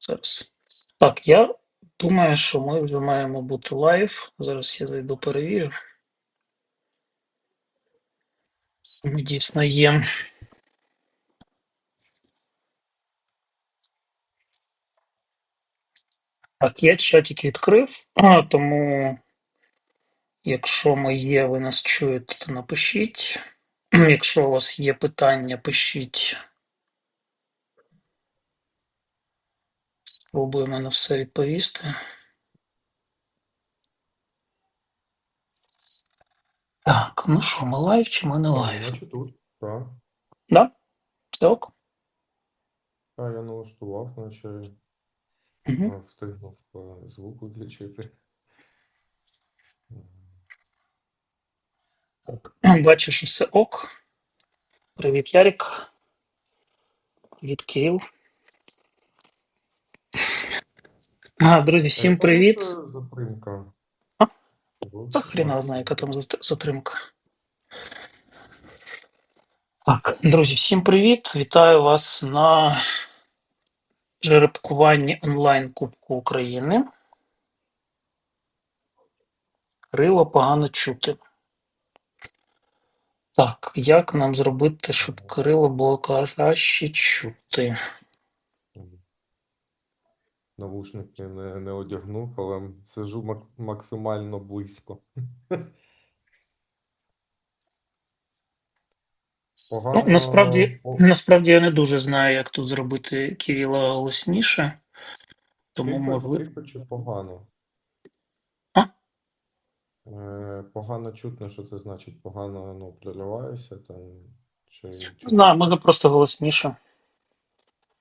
Зараз. Так, я думаю, що ми вже маємо бути лайв. Зараз я зайду перевірю. Ми дійсно є. Так, я чатик відкрив, тому якщо ми є, ви нас чуєте, то напишіть. Якщо у вас є питання, пишіть. Спробуємо на все відповісти. Так, ну що, ми лайв чи ми не лайв? Значить тут, так. Да? Все ок? А, я налаштував, наче Угу. встигнув а, звук виключити. Так. Бачу, що все ок. Привіт, Ярик. Привіт, Київ. А, друзі, всім яка привіт. затримка? А? Та хріна знає, яка там затримка. Так, друзі, всім привіт. Вітаю вас на жеребкуванні онлайн Кубку України. Крило погано чути. Так, як нам зробити, щоб Кирило було краще чути? Навушники не, не одягнув, але сижу мак- максимально близько. Ну, насправді, О, насправді я не дуже знаю, як тут зробити Кирила голосніше, тому Тихо, можливо. тихо чи погано? А? Е, погано чутно, що це значить погано ну, прориваюся там. Чи, чи Не знаю, може просто голосніше.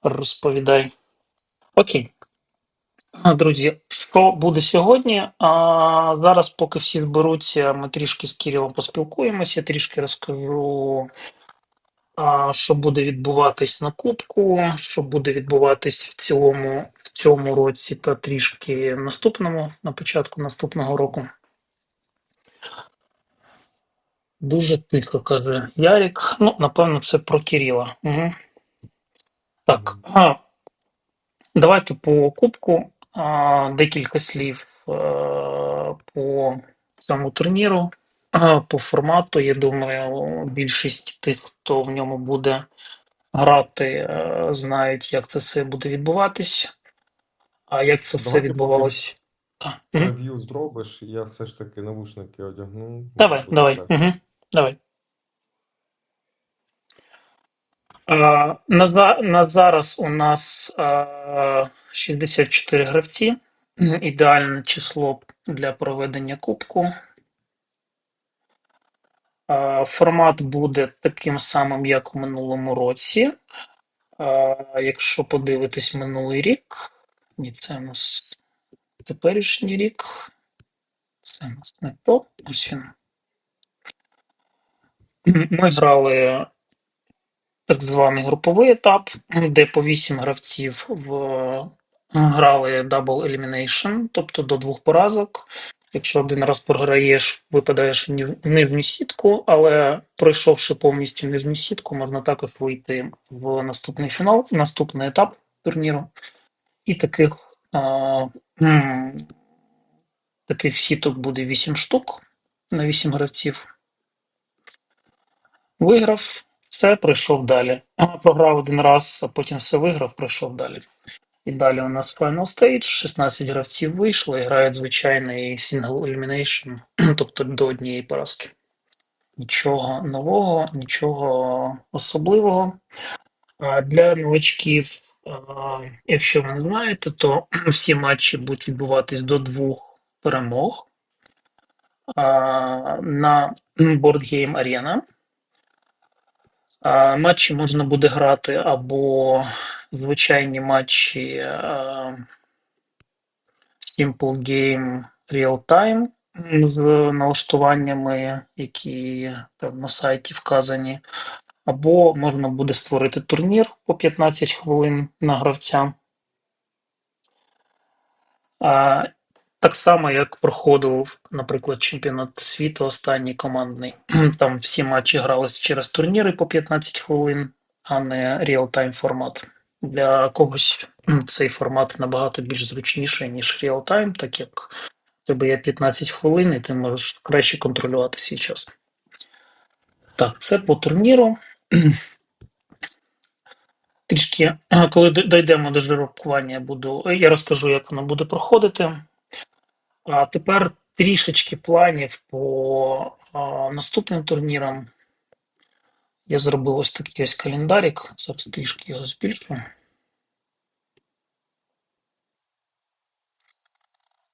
Розповідай. Окей. Друзі, що буде сьогодні? А, зараз, поки всі зберуться, ми трішки з Кирилом поспілкуємося, трішки розкажу, а, що буде відбуватись на Кубку, що буде відбуватись в цілому в цьому році та трішки в наступному, на початку наступного року. Дуже тихо каже Ярік. Ну, напевно, це про Кирила. Угу. Так, а, давайте по кубку декілька слів по цьому турніру. По формату, я думаю, більшість тих, хто в ньому буде грати, е, знають, як це все буде відбуватись. А як це все відбувалось? Рев'ю зробиш, я все ж таки навушники одягну. Давай, давай. Угу. Давай. А, на, на зараз у нас 64 гравці. Ідеальне число для проведення кубку. Формат буде таким самим, як у минулому році. Якщо подивитись минулий рік, ні, це у нас теперішній рік. Це у нас не то. Ось він. Ми грали так званий груповий етап, де по 8 гравців в грали Double Elimination, тобто до двох поразок. Якщо один раз програєш, випадаєш в нижню сітку, але пройшовши повністю нижню сітку, можна також вийти в наступний фінал, в наступний етап турніру. І таких, а, м, таких сіток буде 8 штук на 8 гравців. Виграв, все, пройшов далі. Програв один раз, а потім все виграв, пройшов далі. І далі у нас Final Stage, 16 гравців вийшло і грають звичайний Single Elimination, тобто до однієї поразки. Нічого нового, нічого особливого. Для новачків, якщо ви не знаєте, то всі матчі будуть відбуватись до двох перемог на Board Game Arena. Матчі можна буде грати або звичайні матчі Simple Game Real Time з налаштуваннями, які там на сайті вказані, або можна буде створити турнір по 15 хвилин на гравця. Так само, як проходив, наприклад, чемпіонат світу останній командний. Там всі матчі гралися через турніри по 15 хвилин, а не реал-тайм формат. Для когось цей формат набагато більш зручніший, ніж реал-тайм, так як у тебе є 15 хвилин, і ти можеш краще контролювати свій час. Так, це по турніру. Трішки, коли дійдемо до жеребкування, буду, я розкажу, як воно буде проходити. А тепер трішечки планів по а, наступним турнірам. Я зробив ось такий ось календарик. Зараз трішки його збільшу.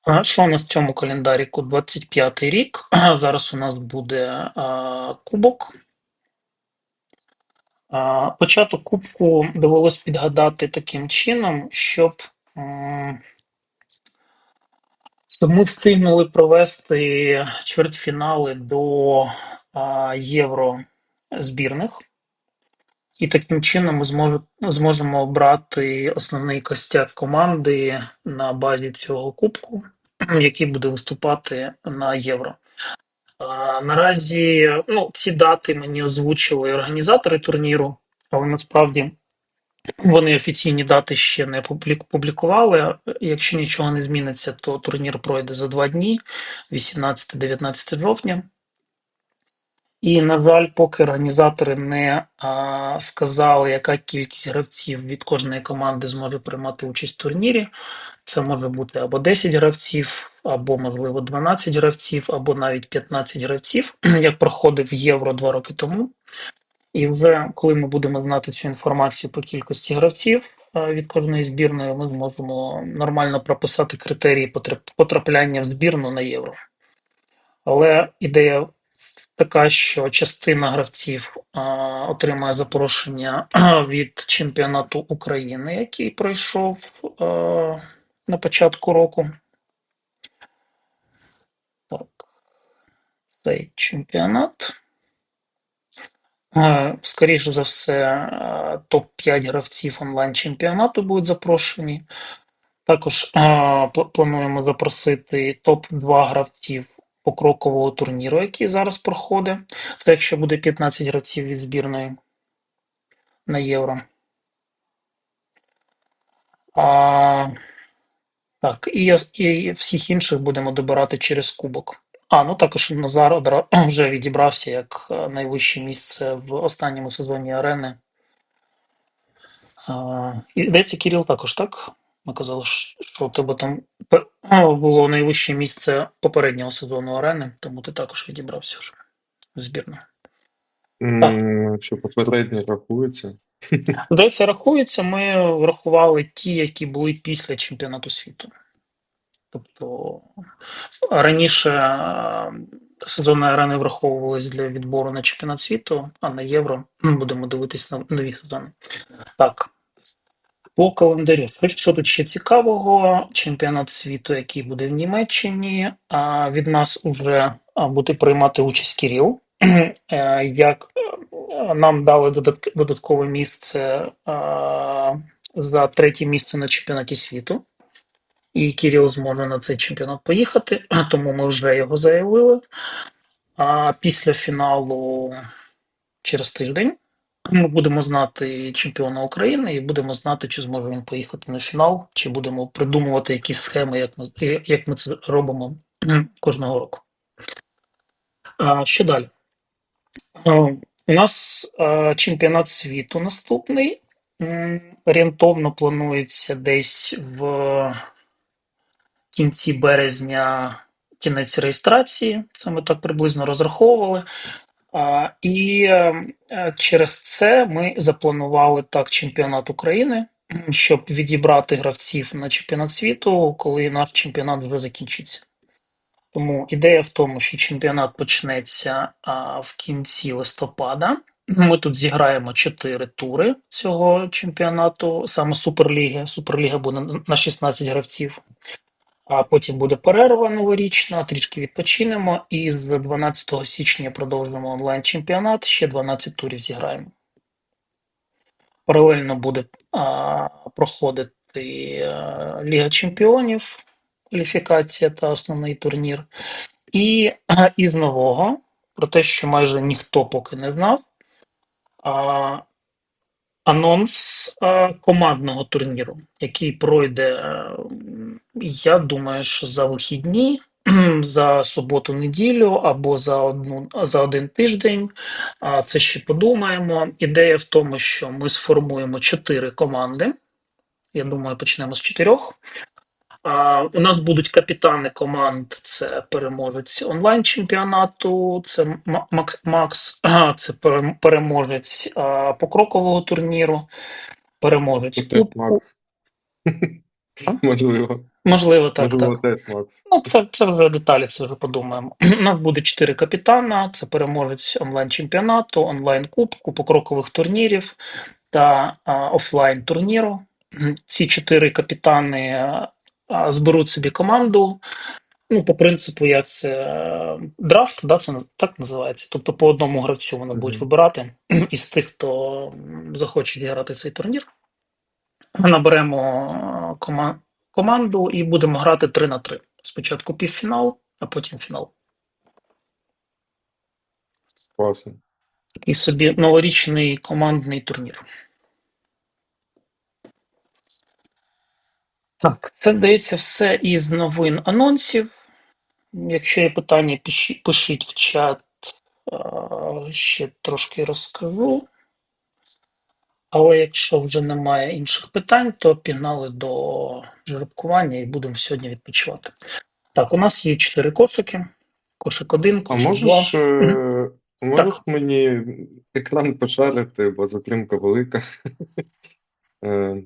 А Що у нас в цьому календаріку? 25-й рік. Зараз у нас буде а, кубок. А, початок кубку довелось підгадати таким чином, щоб, щоб ми встигнули провести чвертьфінали до євро збірних. І таким чином ми зможемо обрати основний костяк команди на базі цього кубку, який буде виступати на євро. Наразі ну, ці дати мені озвучили організатори турніру, але насправді вони офіційні дати ще не публік- публікували. Якщо нічого не зміниться, то турнір пройде за два дні, 18-19 жовтня. І, на жаль, поки організатори не а, сказали, яка кількість гравців від кожної команди зможе приймати участь в турнірі. Це може бути або 10 гравців, або, можливо, 12 гравців, або навіть 15 гравців, як проходив євро два роки тому. І вже коли ми будемо знати цю інформацію по кількості гравців е, від кожної збірної, ми зможемо нормально прописати критерії потрапляння в збірну на євро. Але ідея така, що частина гравців а, отримає запрошення від чемпіонату України, який пройшов на початку року. Так, цей чемпіонат. Е, Скоріше за все, е, топ-5 гравців онлайн-чемпіонату будуть запрошені. Також е, плануємо запросити топ-2 гравців покрокового турніру, який зараз проходить. Це якщо буде 15 гравців від збірної на євро. А, так, і, і всіх інших будемо добирати через кубок. А, ну також Назар одра- вже відібрався як е, найвище місце в останньому сезоні арени. А, і здається, Кирил також, так? Ми казали, що що у тебе там пе- було найвище місце попереднього сезону арени, тому ти також відібрався вже в збірну. М, Якщо попередньо рахується. Здається, рахується, ми врахували ті, які були після чемпіонату світу. Тобто раніше е, сезонні арени враховувались для відбору на чемпіонат світу, а на євро ми будемо дивитись на нові сезони. Так. По календарю, що, тут ще цікавого? Чемпіонат світу, який буде в Німеччині. Від нас уже а, буде приймати участь Кирил. Е, Як е, нам дали додатк- додаткове місце за третє місце на чемпіонаті світу. І Кирил зможе на цей чемпіонат поїхати, тому ми вже його заявили. А після фіналу через тиждень ми будемо знати чемпіона України і будемо знати, чи зможе він поїхати на фінал, чи будемо придумувати якісь схеми, як ми, як ми це робимо кожного року. А, що далі? У нас чемпіонат світу наступний. Орієнтовно планується десь в кінці березня кінець реєстрації. Це ми так приблизно розраховували. І е, е, через це ми запланували так чемпіонат України, щоб відібрати гравців на чемпіонат світу, коли наш чемпіонат вже закінчиться. Тому ідея в тому, що чемпіонат почнеться в кінці листопада. Ми тут зіграємо 4 тури цього чемпіонату, саме Суперліги. Суперліга буде на 16 гравців. А потім буде перерва новорічна, трішки відпочинемо, і з 12 січня продовжимо онлайн-чемпіонат, ще 12 турів зіграємо. Паралельно буде а, проходити а, Ліга Чемпіонів, кваліфікація та основний турнір. І а, із нового, про те, що майже ніхто поки не знав, а, анонс е, командного турніру, який пройде, е, я думаю, що за вихідні, за суботу-неділю або за одну за один тиждень. Це ще подумаємо. Ідея в тому, що ми сформуємо чотири команди. Я думаю, почнемо з чотирьох. А, у нас будуть капітани команд: це переможець онлайн-чемпіонату, це Макс, Макс це переможець а, покрокового турніру, переможець кубку. Можливо. Можливо, так, Можливо, так. теж Макс. Ну, це, це вже деталі, це вже подумаємо. У нас буде чотири капітана: це переможець онлайн-чемпіонату, онлайн-кубку, покрокових турнірів та а, офлайн турніру. Ці чотири капітани зберуть собі команду. Ну, по принципу, як це е, драфт, да, це так називається. Тобто по одному гравцю вони будуть вибирати із тих, хто захоче зіграти цей турнір. Ми Наберемо е, кома- команду і будемо грати 3 на 3. Спочатку півфінал, а потім фінал. Класно. Такий собі новорічний командний турнір. Так, це здається все із новин анонсів. Якщо є питання, пишіть в чат, ще трошки розкажу. Але якщо вже немає інших питань, то пігнали до жеребкування і будемо сьогодні відпочивати. Так, у нас є чотири кошики. Кошик один, А можеш, два. е, можеш мені екран пошарити, бо затримка велика. Е,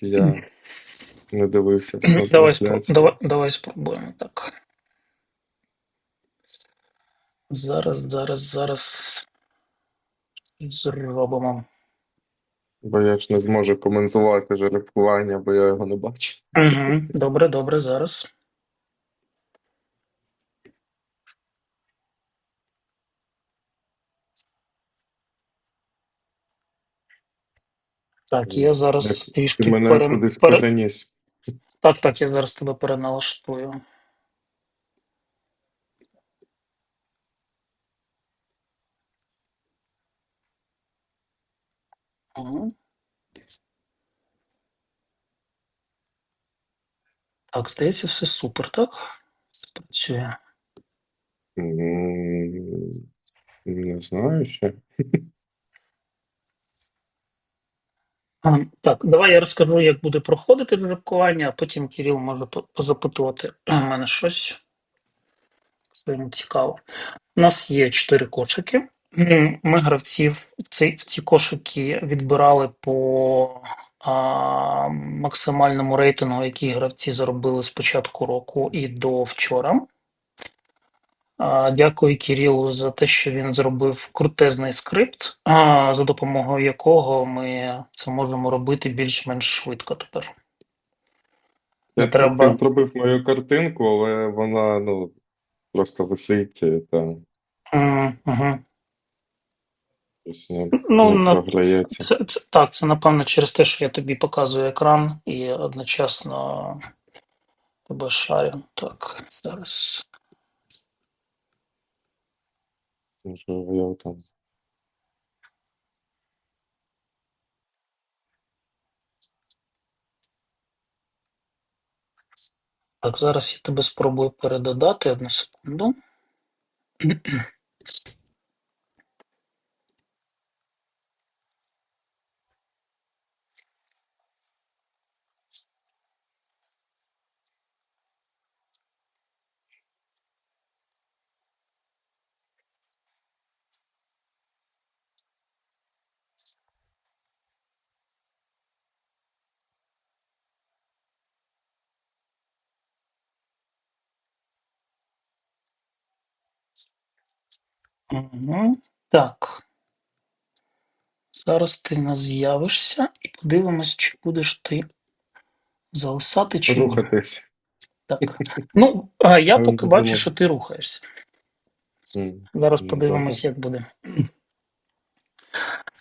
я не дивився Давай, спро- давай, давай спробуємо так. Зараз, зараз, зараз зробимо. Бо я ж не зможу коментувати жеребкування, бо я його не бачу. Угу. Добре, добре, зараз. Так, я зараз трішки Ти мене пере... кудись пере- переніс. Так, так, я зараз тебе переналаштую. Так, здається, все супер, так? Все працює. М, Не знаю ще. Так, давай я розкажу, як буде проходити жеребкування, а потім Кирил може по- позапитувати у мене щось, що йому цікаво. У нас є чотири кошики. Ми гравців в ці, в ці кошики відбирали по а, максимальному рейтингу, який гравці заробили з початку року і до вчора. Дякую Кирилу за те, що він зробив крутезний скрипт, за допомогою якого ми це можемо робити більш-менш швидко тепер. Не Я треба. Ти зробив мою картинку, але вона ну, просто висить е, та Угу. не, Ну, не на, це, це, так, це напевно через те, що я тобі показую екран і одночасно тебе шарю. Так, зараз. Можливо, я там. Так, зараз я тебе спробую передодати одну секунду. Угу. Так. Зараз ти в нас з'явишся і подивимось, чи будеш ти зависати чи ні. Рухатись. Так. Ну, а я Але поки бачу, що ти рухаєшся. М, Зараз Ну, подивимось, як буде.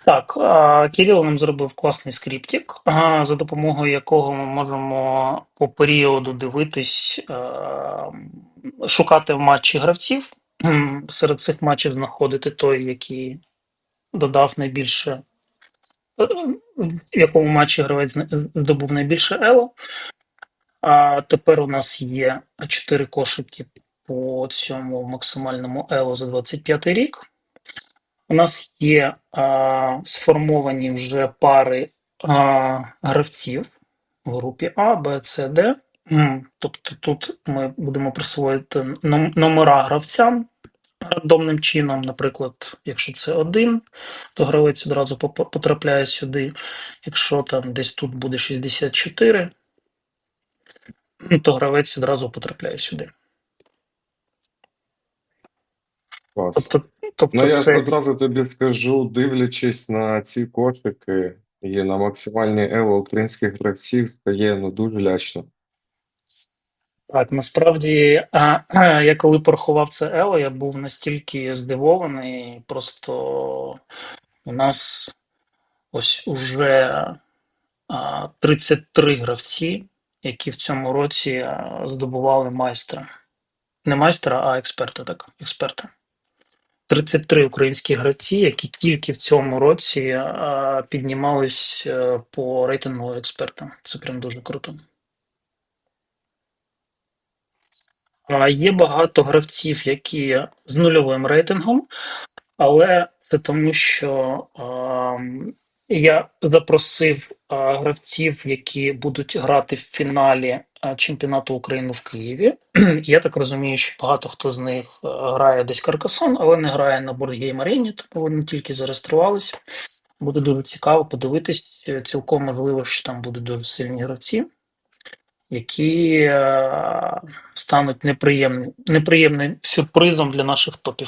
Так, а, Кирило нам зробив класний скриптик, а, за допомогою якого ми можемо по періоду дивитись, а, шукати в матчі гравців. Серед цих матчів знаходити той, який додав найбільше в якому матчі гравець здобув найбільше ело. А тепер у нас є 4 кошики по цьому максимальному ело за 25 рік. У нас є а, сформовані вже пари а, гравців в групі А, Б, С, Д. Тобто тут ми будемо присвоїти номера гравцям рандомним чином. Наприклад, якщо це один, то гравець одразу потрапляє сюди. Якщо там десь тут буде 64, ну, то гравець одразу потрапляє сюди. Клас. Тобто, тобто Ну, я це одразу тобі скажу, дивлячись на ці кошики і на максимальні ево українських гравців, стає ну дуже лячно. Так, насправді, я коли порахував це Ело, я був настільки здивований. Просто у нас ось уже 33 гравці, які в цьому році здобували майстра. Не майстра, а експерта, так, експерта. 33 українські гравці, які тільки в цьому році піднімались е, по рейтингу експерта. Це прям дуже круто. А Є багато гравців, які з нульовим рейтингом, але це тому, що я запросив гравців, які будуть грати в фіналі чемпіонату України в Києві. Я так розумію, що багато хто з них грає десь Каркасон, але не грає на Board Арені, тому вони тільки зареєструвалися. Буде дуже цікаво подивитись. Цілком можливо, що там будуть дуже сильні гравці які е, стануть неприємним, неприємним сюрпризом для наших топів.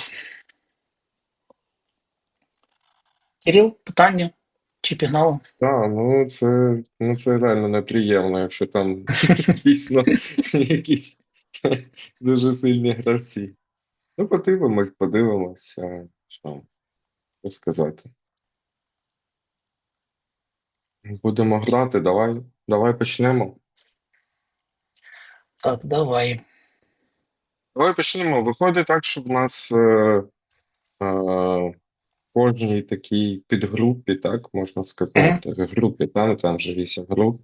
Кирил, питання? Чи пігнало? Так, ну це, ну це реально неприємно, якщо там дійсно якісь дуже сильні гравці. Ну, подивимось, що що сказати. Будемо грати, давай, давай почнемо. Так, давай. Давай почнемо. Виходить так, що в нас е, е, в кожній такій підгрупі, так можна сказати, групі, та, ну, там же вісім груп.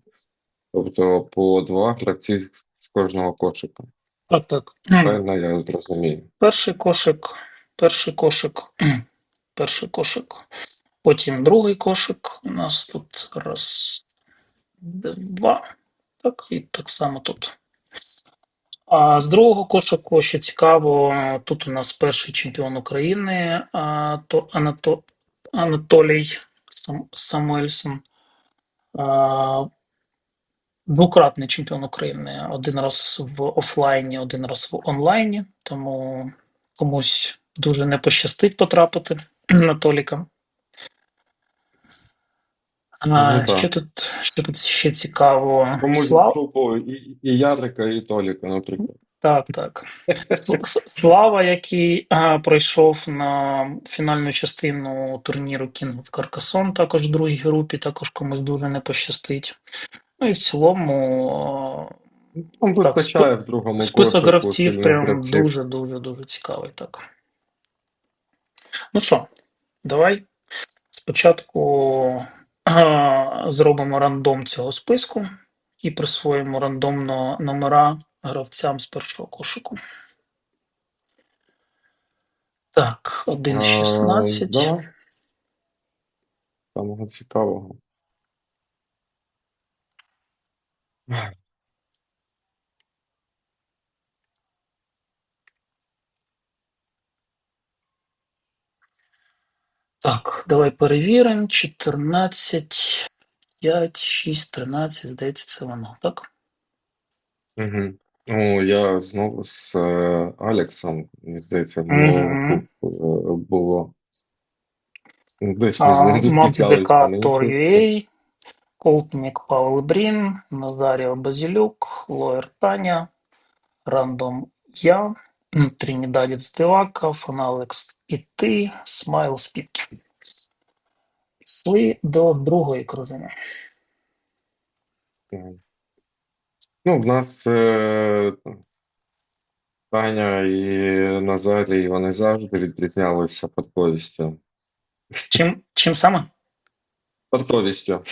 Тобто по два гравці з кожного кошика. Так, так. Правильно я зрозумію. Перший кошик, перший кошик, перший кошик. Потім другий кошик. У нас тут раз, два. Так, і так само тут. А з другого кошику, що цікаво, тут у нас перший чемпіон України то Анато, Анатолій Сам, Самуельсон. Двократний чемпіон України. Один раз в офлайні, один раз в онлайні. Тому комусь дуже не пощастить потрапити на Толіка. А, Ну, що, тут, що тут ще цікаво? Слав... групу і, і Ярика, і Толіка, наприклад. Так, так. Слава, який а, пройшов на фінальну частину турніру King of Carcassonne, також в другій групі, також комусь дуже не пощастить. Ну і в цілому Там Так, вистачає в другому список гравців прям дуже, дуже, цікавий. Так. Ну що, давай спочатку а, зробимо рандом цього списку і присвоїмо рандомно номера гравцям з першого кошику. Так, А, 1.16. да. Самого цікавого. Так, давай перевіримо. 14, 5, 6, 13, здається, це воно, так? Угу. О, я знову з е, Алексом, мені здається, Мгм. було, було. Десь ми з ним зустрічалися. Колтнік Павел Брін, Назаріо Базілюк, Лоєр Таня, Рандом Я, Тринідадець Девака, Фаналекс і ти, Смайл Спітки. Пішли до другої крузини. Ну, в нас е, Таня і Назарій, вони завжди відрізнялися подборістю. Чим, чим саме? Фартовістю.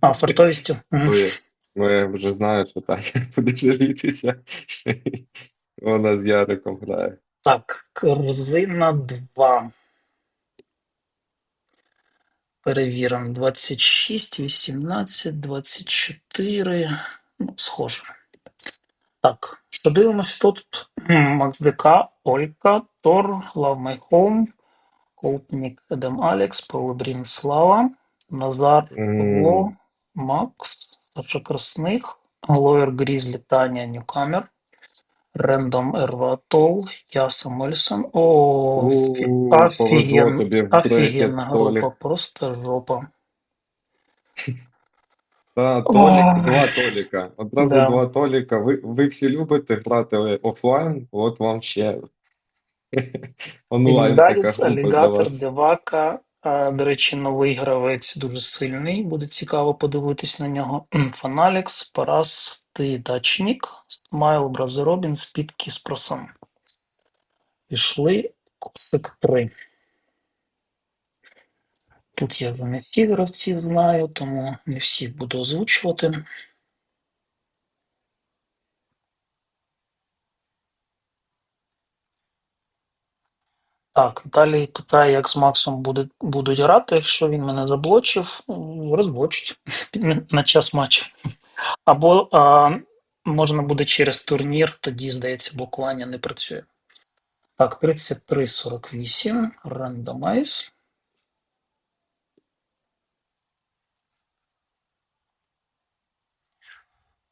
А, фартовістю. Мгм. Ви, ви вже знаєте, що так буде жалітися. що Вона з Яриком грає. Так, корзина 2. Перевіримо. 26, 18, 24. Ну, схоже. Так, що дивимося тут? Макс ДК, Олька, Тор, Love My Home, Колпнік, Едем Алекс, Павлобрін Слава, Назар Павло, Макс, Саша Красних, Лоєр Грізлі, Таня Ньюкамер, Рендом Ерва Тол, я Самуельсон. О, фі- Повезло офіген, тобі в брекет, офігенна група, Толік. просто жопа. Та, Толік, два Толіка. Одразу Да. два Толіка. Ви, ви всі любите грати офлайн, от вам ще онлайн така Індаліц, група для Алігатор, вас. Девака. А, До речі, новий гравець дуже сильний. Буде цікаво подивитись на нього. Фаналікс, Парас, ти Дачнік, Смайл, Бразеробін, з Просом. Пішли косик 3. Тут я не всіх гравців знаю, тому не всіх буду озвучувати. Так, далі питає, як з Максом буде, будуть грати. Якщо він мене заблочив, розблочить на час матчу. Або а, можна буде через турнір, тоді, здається, блокування не працює. Так, 33-48, рандомайз.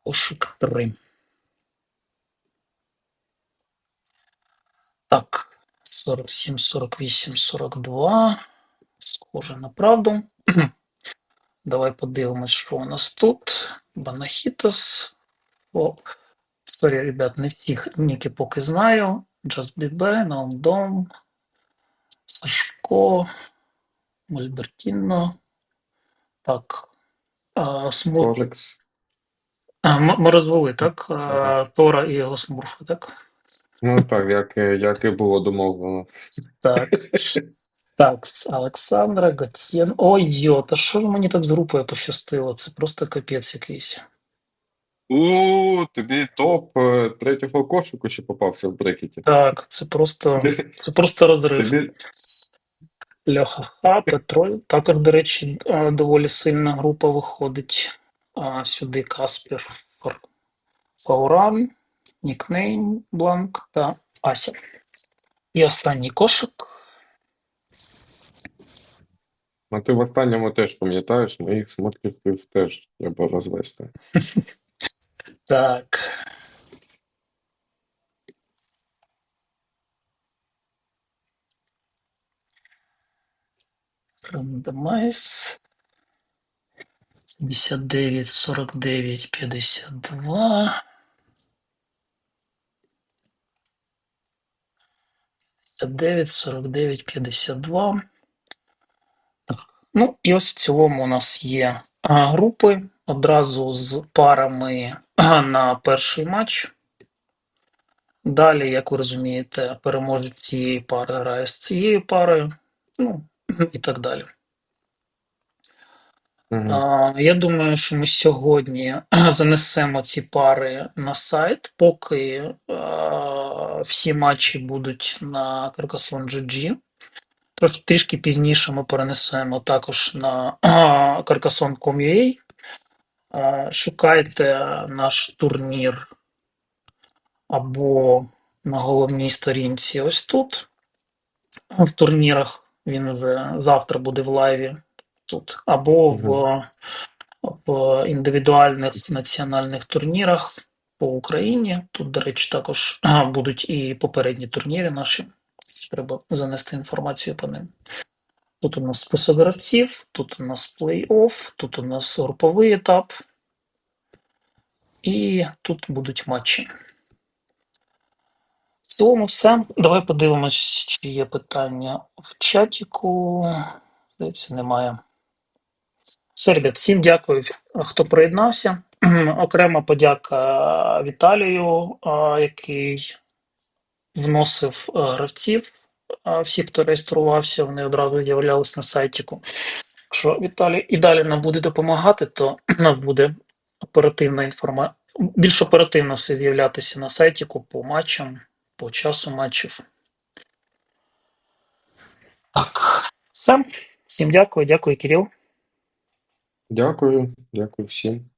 Кошик 3. Так, 47, 48, 42. Схоже на правду. Давай подивимось, що у нас тут. Банахітос. О, сорі, ребят, не всіх ніки поки знаю. Just BB, Наумдом, Сашко, Мольбертіно. Так. А, Смурф. А, ми, ми розвели, так? А, Тора і його смурфи, так? Ну так, як, як і було домовлено. Так. Так, Олександра, Гатєн. Ой, йо, та що ж мені так з групою пощастило? Це просто капець якийсь. У, тобі топ е, третього кошику ще попався в брекеті. Так, це просто, це просто розрив. Тобі, Петроль. Також, до речі, е, доволі сильна група виходить. А, Сюди Каспір, Фор- Фауран, Нікнейм, Бланк та Ася. І останній кошик. А ти в останньому теж пам'ятаєш, моїх смарків теж треба розвести. Так. Рандомайз. 59, 49, 52. 59, 49, 52. Ну, і ось в цілому у нас є групи одразу з парами на перший матч. Далі, як ви розумієте, переможець цієї пари грає з цією парою, ну і так далі. Угу. А, Я думаю, що ми сьогодні занесемо ці пари на сайт, поки а, всі матчі будуть на Carcassonne GG. Тож трішки пізніше ми перенесемо також на а, Carcassonne.com.ua. Шукайте наш турнір або на головній сторінці ось тут. В турнірах він вже завтра буде в лайві тут, або в, в індивідуальних національних турнірах по Україні. Тут, до речі, також будуть і попередні турніри наші. Треба занести інформацію по ним. Тут у нас список гравців, тут у нас плей-офф, тут у нас груповий етап. І тут будуть матчі. В цілому все. Давай подивимось, чи є питання в чатіку. Здається, немає. Все, ребят, всім дякую, хто приєднався. Окрема подяка Віталію, який вносив гравців. А, Всі, хто реєструвався, вони одразу з'являлись на сайтіку. Якщо Віталій і далі нам буде допомагати, то нас буде оперативна інформація. Більш оперативно все з'являтися на сайті по матчам, по часу матчів. Так, все. Всім дякую, дякую, Кирил. Дякую, дякую всім.